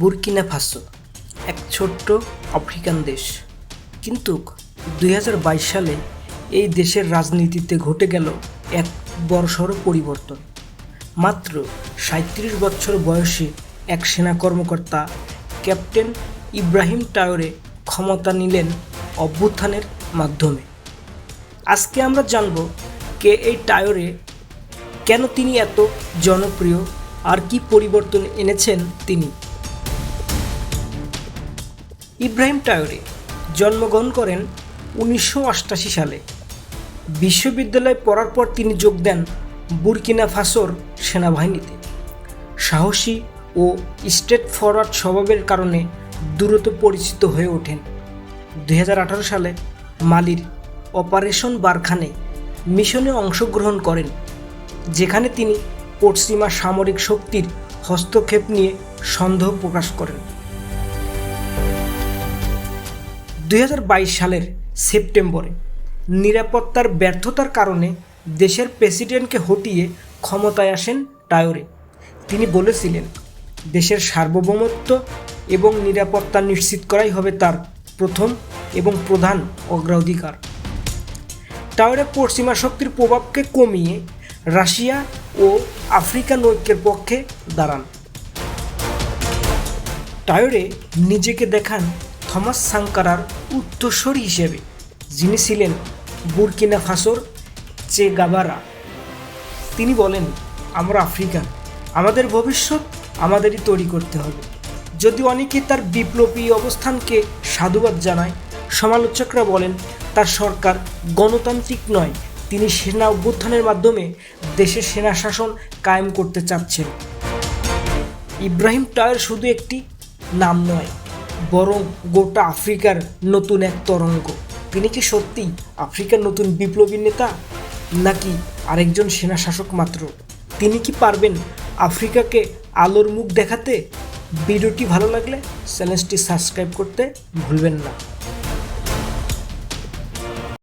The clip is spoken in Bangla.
বুরকিনা ফাসো, এক ছোট্ট আফ্রিকান দেশ। কিন্তু দুই হাজার বাইশ সালে এই দেশের রাজনীতিতে ঘটে গেল এক বড়সড় পরিবর্তন। মাত্র সাঁত্রিশ বছর বয়সে এক সেনা কর্মকর্তা ক্যাপ্টেন ইব্রাহিম টায়োরে ক্ষমতা নিলেন অভ্যুত্থানের মাধ্যমে। আজকে আমরা জানব কে এই টায়োরে কেন তিনি এত জনপ্রিয়, আর কি পরিবর্তন এনেছেন তিনি। ইব্রাহিম টায়োরে জন্মগ্রহণ করেন উনিশশো সালে। বিশ্ববিদ্যালয়ে পড়ার পর তিনি যোগ দেন বুরকিনা ফাসোর সেনাবাহিনীতে। সাহসী ও স্টেট ফরওয়ার্ড স্বভাবের কারণে দ্রুত পরিচিত হয়ে ওঠেন। দু হাজার আঠারো সালে মালির অপারেশন বারখানে মিশনে অংশগ্রহণ করেন, যেখানে তিনি পশ্চিমা সামরিক শক্তির হস্তক্ষেপ নিয়ে সন্দেহ প্রকাশ করেন। দুই হাজার বাইশ সালের সেপ্টেম্বরে নিরাপত্তার ব্যর্থতার কারণে দেশের প্রেসিডেন্টকে হটিয়ে ক্ষমতায় আসেন টায়োরে। তিনি বলেছিলেন, দেশের সার্বভৌমত্ব এবং নিরাপত্তা নিশ্চিত করাই হবে তার প্রথম এবং প্রধান অগ্রাধিকার। টাওয়ারে পশ্চিমা শক্তির প্রভাবকে কমিয়ে রাশিয়া ও আফ্রিকান ঐক্যের পক্ষে দাঁড়ান। টায়োরে নিজেকে দেখান থমাস সাংকারার উত্তরস্বরী হিসেবে যিনি ছিলেন বুরকিনা ফাসোর চে গাবারা, তিনি বলেন, আমরা আফ্রিকান, আমাদের ভবিষ্যৎ আমাদেরই তৈরি করতে হবে। যদি অনেকে তার বিপ্লবী অবস্থানকে সাধুবাদ জানায়, সমালোচকরা বলেন, তার সরকার গণতান্ত্রিক নয়, তিনি সেনা অভ্যুত্থানের মাধ্যমে দেশের সেনা শাসন কায়েম করতে চাচ্ছেন। ইব্রাহিম টায়ার শুধু একটি নাম নয় বরং গোটা আফ্রিকার নতুন এক তরঙ্গ। তিনি কি সত্যি আফ্রিকার নতুন বিপ্লবী নেতা, নাকি আরেকজন সেনা শাসক মাত্র? তিনি কি পারবেন আফ্রিকাকে আলোর মুখ দেখাতে? ভিডিওটি ভালো লাগলে চ্যানেলটি সাবস্ক্রাইব করতে ভুলবেন না।